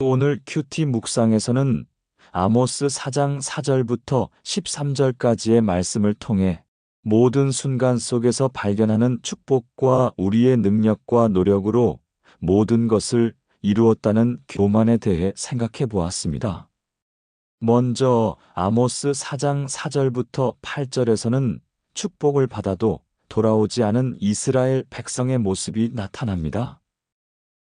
오늘 큐티 묵상에서는 아모스 4장 4절부터 13절까지의 말씀을 통해 모든 순간 속에서 발견하는 축복과 우리의 능력과 노력으로 모든 것을 이루었다는 교만에 대해 생각해 보았습니다. 먼저 아모스 4장 4절부터 8절에서는 축복을 받아도 돌아오지 않은 이스라엘 백성의 모습이 나타납니다.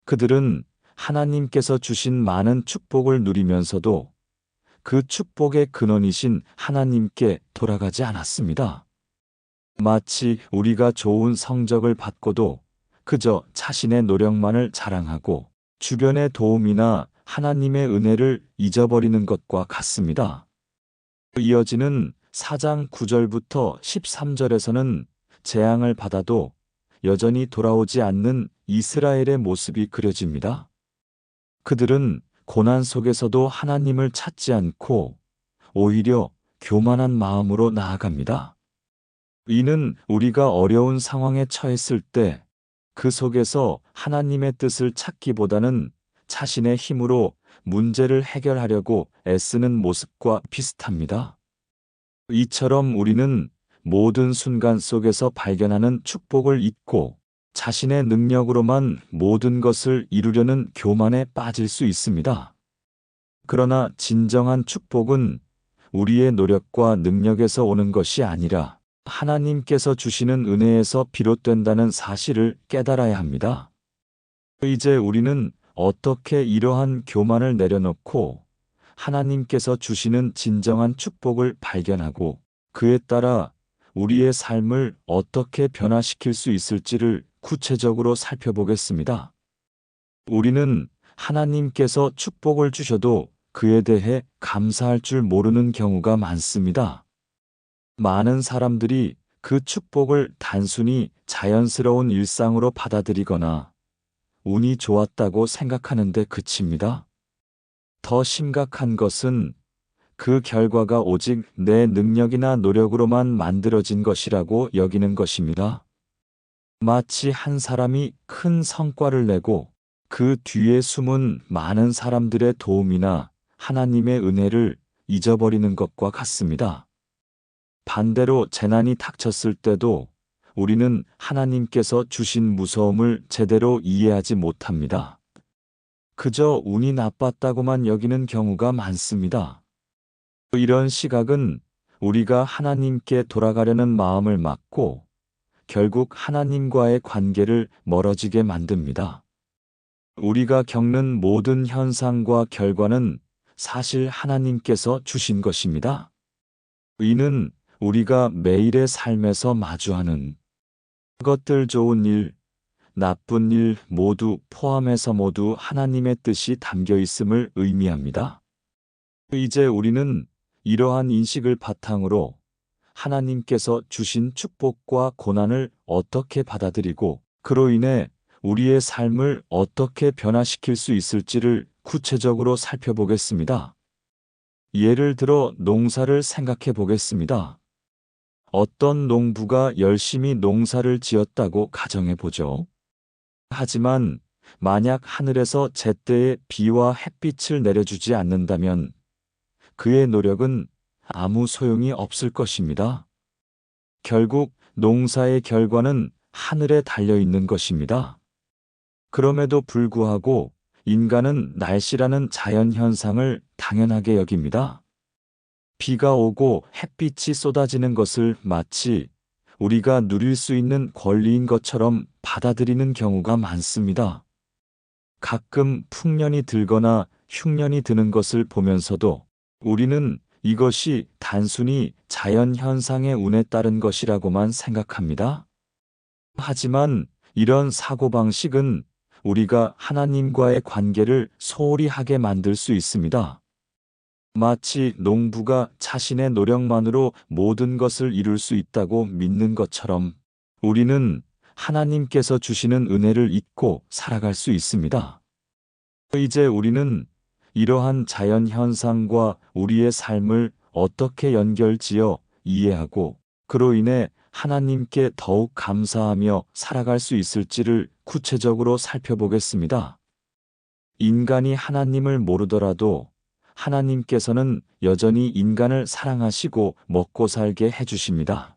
그들은 하나님께서 주신 많은 축복을 누리면서도 그 축복의 근원이신 하나님께 돌아가지 않았습니다. 마치 우리가 좋은 성적을 받고도 그저 자신의 노력만을 자랑하고 주변의 도움이나 하나님의 은혜를 잊어버리는 것과 같습니다. 이어지는 4장 9절부터 13절에서는 재앙을 받아도 여전히 돌아오지 않는 이스라엘의 모습이 그려집니다. 그들은 고난 속에서도 하나님을 찾지 않고 오히려 교만한 마음으로 나아갑니다. 이는 우리가 어려운 상황에 처했을 때 그 속에서 하나님의 뜻을 찾기보다는 자신의 힘으로 문제를 해결하려고 애쓰는 모습과 비슷합니다. 이처럼 우리는 모든 순간 속에서 발견하는 축복을 잊고 자신의 능력으로만 모든 것을 이루려는 교만에 빠질 수 있습니다. 그러나 진정한 축복은 우리의 노력과 능력에서 오는 것이 아니라 하나님께서 주시는 은혜에서 비롯된다는 사실을 깨달아야 합니다. 이제 우리는 어떻게 이러한 교만을 내려놓고 하나님께서 주시는 진정한 축복을 발견하고 그에 따라 우리의 삶을 어떻게 변화시킬 수 있을지를 구체적으로 살펴보겠습니다. 우리는 하나님께서 축복을 주셔도 그에 대해 감사할 줄 모르는 경우가 많습니다. 많은 사람들이 그 축복을 단순히 자연스러운 일상으로 받아들이거나 운이 좋았다고 생각하는데 그칩니다. 더 심각한 것은 그 결과가 오직 내 능력이나 노력으로만 만들어진 것이라고 여기는 것입니다. 마치 한 사람이 큰 성과를 내고 그 뒤에 숨은 많은 사람들의 도움이나 하나님의 은혜를 잊어버리는 것과 같습니다. 반대로 재난이 닥쳤을 때도 우리는 하나님께서 주신 무서움을 제대로 이해하지 못합니다. 그저 운이 나빴다고만 여기는 경우가 많습니다. 이런 시각은 우리가 하나님께 돌아가려는 마음을 막고 결국 하나님과의 관계를 멀어지게 만듭니다. 우리가 겪는 모든 현상과 결과는 사실 하나님께서 주신 것입니다. 이는 우리가 매일의 삶에서 마주하는 것들 좋은 일, 나쁜 일 모두 포함해서 모두 하나님의 뜻이 담겨 있음을 의미합니다. 이제 우리는 이러한 인식을 바탕으로 하나님께서 주신 축복과 고난을 어떻게 받아들이고 그로 인해 우리의 삶을 어떻게 변화시킬 수 있을지를 구체적으로 살펴보겠습니다. 예를 들어 농사를 생각해 보겠습니다. 어떤 농부가 열심히 농사를 지었다고 가정해 보죠. 하지만 만약 하늘에서 제때에 비와 햇빛을 내려주지 않는다면 그의 노력은 아무 소용이 없을 것입니다. 결국 농사의 결과는 하늘에 달려 있는 것입니다. 그럼에도 불구하고 인간은 날씨라는 자연 현상을 당연하게 여깁니다. 비가 오고 햇빛이 쏟아지는 것을 마치 우리가 누릴 수 있는 권리인 것처럼 받아들이는 경우가 많습니다. 가끔 풍년이 들거나 흉년이 드는 것을 보면서도 우리는 이것이 단순히 자연 현상의 운에 따른 것이라고만 생각합니다. 하지만 이런 사고방식은 우리가 하나님과의 관계를 소홀히 하게 만들 수 있습니다. 마치 농부가 자신의 노력만으로 모든 것을 이룰 수 있다고 믿는 것처럼 우리는 하나님께서 주시는 은혜를 잊고 살아갈 수 있습니다. 이제 우리는 이러한 자연 현상과 우리의 삶을 어떻게 연결지어 이해하고 그로 인해 하나님께 더욱 감사하며 살아갈 수 있을지를 구체적으로 살펴보겠습니다. 인간이 하나님을 모르더라도 하나님께서는 여전히 인간을 사랑하시고 먹고 살게 해주십니다.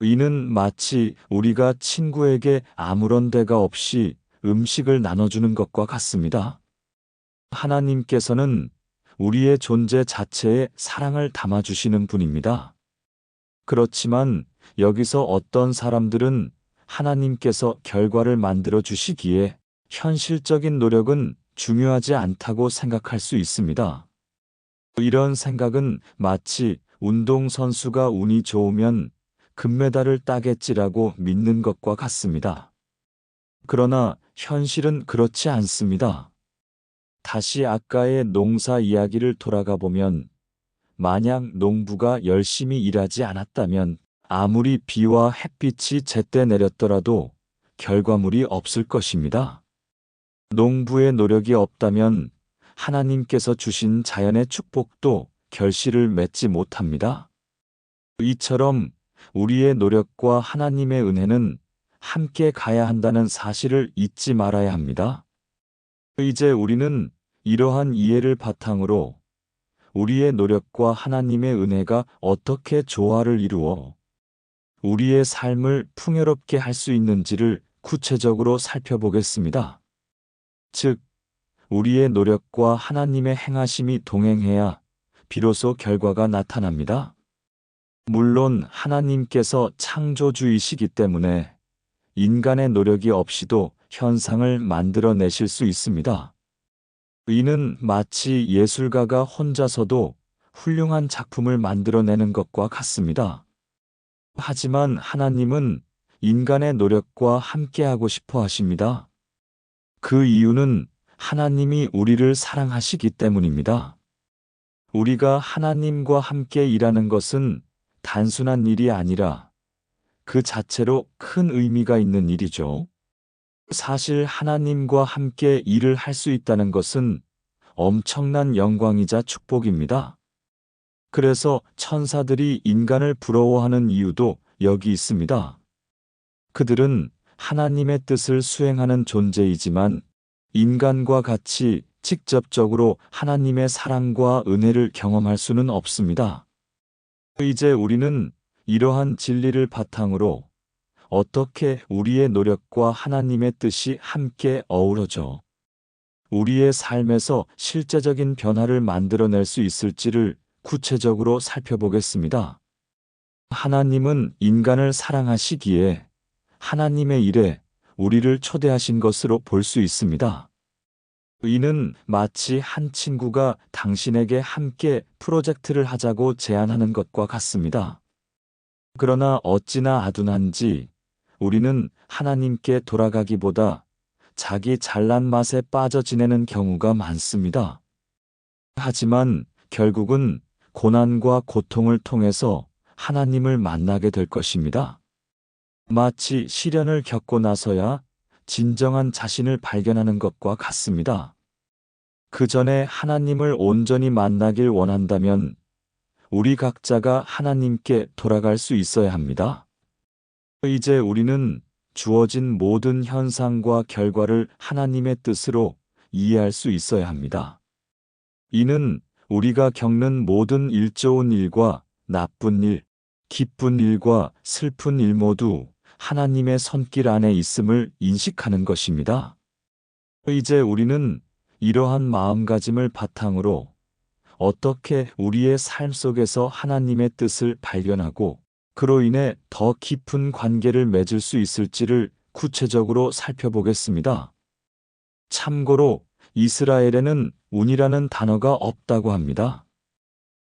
이는 마치 우리가 친구에게 아무런 대가 없이 음식을 나눠주는 것과 같습니다. 하나님께서는 우리의 존재 자체에 사랑을 담아주시는 분입니다. 그렇지만 여기서 어떤 사람들은 하나님께서 결과를 만들어 주시기에 현실적인 노력은 중요하지 않다고 생각할 수 있습니다. 이런 생각은 마치 운동선수가 운이 좋으면 금메달을 따겠지라고 믿는 것과 같습니다. 그러나 현실은 그렇지 않습니다. 다시 아까의 농사 이야기를 돌아가 보면 만약 농부가 열심히 일하지 않았다면 아무리 비와 햇빛이 제때 내렸더라도 결과물이 없을 것입니다. 농부의 노력이 없다면 하나님께서 주신 자연의 축복도 결실을 맺지 못합니다. 이처럼 우리의 노력과 하나님의 은혜는 함께 가야 한다는 사실을 잊지 말아야 합니다. 이제 우리는 이러한 이해를 바탕으로 우리의 노력과 하나님의 은혜가 어떻게 조화를 이루어 우리의 삶을 풍요롭게 할 수 있는지를 구체적으로 살펴보겠습니다. 즉, 우리의 노력과 하나님의 행하심이 동행해야 비로소 결과가 나타납니다. 물론 하나님께서 창조주이시기 때문에 인간의 노력이 없이도 현상을 만들어내실 수 있습니다. 이는 마치 예술가가 혼자서도 훌륭한 작품을 만들어내는 것과 같습니다. 하지만 하나님은 인간의 노력과 함께하고 싶어 하십니다. 그 이유는 하나님이 우리를 사랑하시기 때문입니다. 우리가 하나님과 함께 일하는 것은 단순한 일이 아니라 그 자체로 큰 의미가 있는 일이죠. 사실 하나님과 함께 일을 할 수 있다는 것은 엄청난 영광이자 축복입니다. 그래서 천사들이 인간을 부러워하는 이유도 여기 있습니다. 그들은 하나님의 뜻을 수행하는 존재이지만 인간과 같이 직접적으로 하나님의 사랑과 은혜를 경험할 수는 없습니다. 이제 우리는 이러한 진리를 바탕으로 어떻게 우리의 노력과 하나님의 뜻이 함께 어우러져 우리의 삶에서 실제적인 변화를 만들어낼 수 있을지를 구체적으로 살펴보겠습니다. 하나님은 인간을 사랑하시기에 하나님의 일에 우리를 초대하신 것으로 볼 수 있습니다. 이는 마치 한 친구가 당신에게 함께 프로젝트를 하자고 제안하는 것과 같습니다. 그러나 어찌나 아둔한지 우리는 하나님께 돌아가기보다 자기 잘난 맛에 빠져 지내는 경우가 많습니다. 하지만 결국은 고난과 고통을 통해서 하나님을 만나게 될 것입니다. 마치 시련을 겪고 나서야 진정한 자신을 발견하는 것과 같습니다. 그 전에 하나님을 온전히 만나길 원한다면 우리 각자가 하나님께 돌아갈 수 있어야 합니다. 이제 우리는 주어진 모든 현상과 결과를 하나님의 뜻으로 이해할 수 있어야 합니다. 이는 우리가 겪는 모든 일 좋은 일과 나쁜 일, 기쁜 일과 슬픈 일 모두 하나님의 손길 안에 있음을 인식하는 것입니다. 이제 우리는 이러한 마음가짐을 바탕으로 어떻게 우리의 삶 속에서 하나님의 뜻을 발견하고 그로 인해 더 깊은 관계를 맺을 수 있을지를 구체적으로 살펴보겠습니다. 참고로 이스라엘에는 운이라는 단어가 없다고 합니다.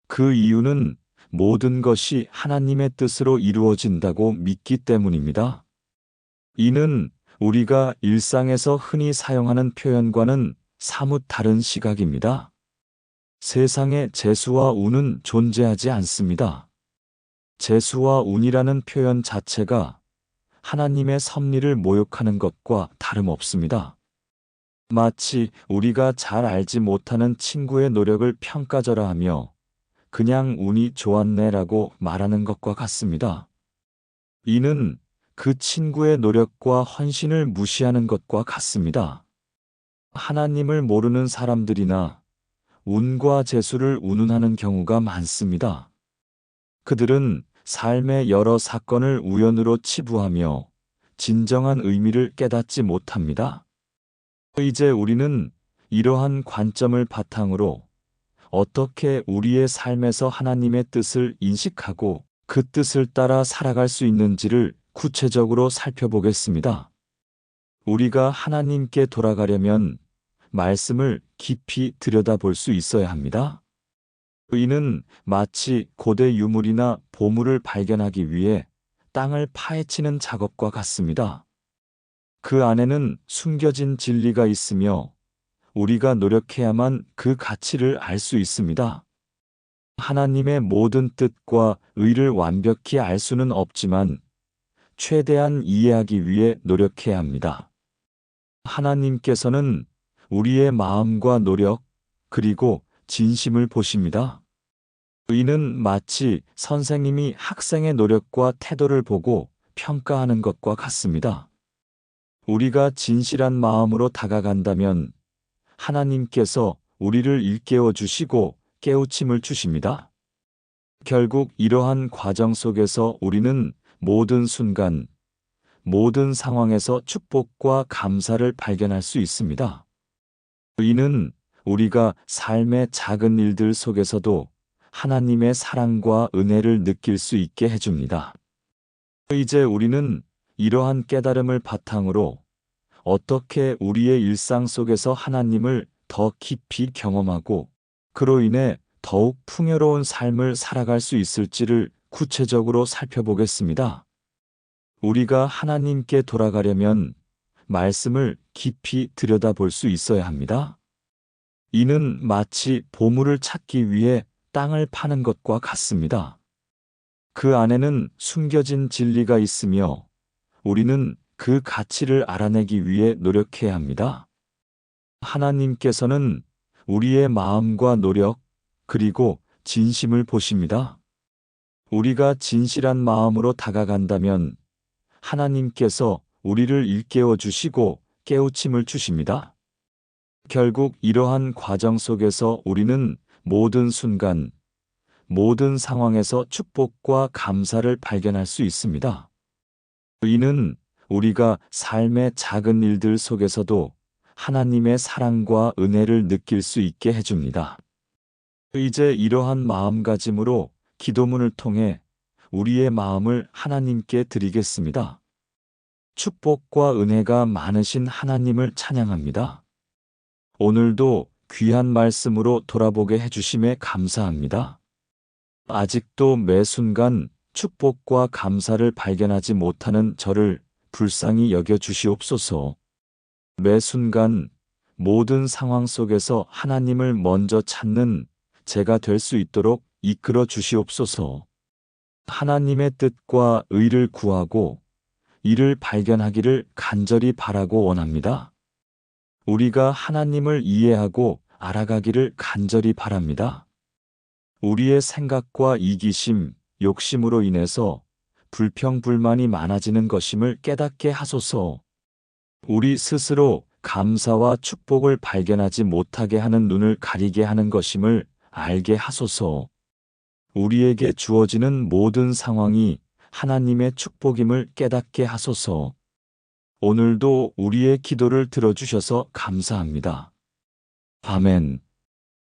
그 이유는 모든 것이 하나님의 뜻으로 이루어진다고 믿기 때문입니다. 이는 우리가 일상에서 흔히 사용하는 표현과는 사뭇 다른 시각입니다. 세상에 재수와 운은 존재하지 않습니다. 재수와 운이라는 표현 자체가 하나님의 섭리를 모욕하는 것과 다름없습니다. 마치 우리가 잘 알지 못하는 친구의 노력을 평가절하 하며 그냥 운이 좋았네라고 말하는 것과 같습니다. 이는 그 친구의 노력과 헌신을 무시하는 것과 같습니다. 하나님을 모르는 사람들이나 운과 재수를 운운하는 경우가 많습니다. 그들은 삶의 여러 사건을 우연으로 치부하며 진정한 의미를 깨닫지 못합니다. 이제 우리는 이러한 관점을 바탕으로 어떻게 우리의 삶에서 하나님의 뜻을 인식하고 그 뜻을 따라 살아갈 수 있는지를 구체적으로 살펴보겠습니다. 우리가 하나님께 돌아가려면 말씀을 깊이 들여다볼 수 있어야 합니다. 이는 마치 고대 유물이나 보물을 발견하기 위해 땅을 파헤치는 작업과 같습니다. 그 안에는 숨겨진 진리가 있으며 우리가 노력해야만 그 가치를 알 수 있습니다. 하나님의 모든 뜻과 의를 완벽히 알 수는 없지만 최대한 이해하기 위해 노력해야 합니다. 하나님께서는 우리의 마음과 노력, 그리고 진심을 보십니다. 이는 마치 선생님이 학생의 노력과 태도를 보고 평가하는 것과 같습니다. 우리가 진실한 마음으로 다가간다면 하나님께서 우리를 일깨워 주시고 깨우침을 주십니다. 결국 이러한 과정 속에서 우리는 모든 순간, 모든 상황에서 축복과 감사를 발견할 수 있습니다. 이는 우리가 삶의 작은 일들 속에서도 하나님의 사랑과 은혜를 느낄 수 있게 해줍니다. 이제 우리는 이러한 깨달음을 바탕으로 어떻게 우리의 일상 속에서 하나님을 더 깊이 경험하고 그로 인해 더욱 풍요로운 삶을 살아갈 수 있을지를 구체적으로 살펴보겠습니다. 우리가 하나님께 돌아가려면 말씀을 깊이 들여다볼 수 있어야 합니다. 이는 마치 보물을 찾기 위해 땅을 파는 것과 같습니다. 그 안에는 숨겨진 진리가 있으며 우리는 그 가치를 알아내기 위해 노력해야 합니다. 하나님께서는 우리의 마음과 노력, 그리고 진심을 보십니다. 우리가 진실한 마음으로 다가간다면 하나님께서 우리를 일깨워 주시고 깨우침을 주십니다. 결국 이러한 과정 속에서 우리는 모든 순간, 모든 상황에서 축복과 감사를 발견할 수 있습니다. 이는 우리가 삶의 작은 일들 속에서도 하나님의 사랑과 은혜를 느낄 수 있게 해줍니다. 이제 이러한 마음가짐으로 기도문을 통해 우리의 마음을 하나님께 드리겠습니다. 축복과 은혜가 많으신 하나님을 찬양합니다. 오늘도 귀한 말씀으로 돌아보게 해주심에 감사합니다. 아직도 매 순간 축복과 감사를 발견하지 못하는 저를 불쌍히 여겨 주시옵소서. 매 순간 모든 상황 속에서 하나님을 먼저 찾는 제가 될 수 있도록 이끌어 주시옵소서. 하나님의 뜻과 의를 구하고 이를 발견하기를 간절히 바라고 원합니다. 우리가 하나님을 이해하고 알아가기를 간절히 바랍니다. 우리의 생각과 이기심, 욕심으로 인해서 불평불만이 많아지는 것임을 깨닫게 하소서. 우리 스스로 감사와 축복을 발견하지 못하게 하는 눈을 가리게 하는 것임을 알게 하소서. 우리에게 주어지는 모든 상황이 하나님의 축복임을 깨닫게 하소서. 오늘도 우리의 기도를 들어주셔서 감사합니다. 아멘.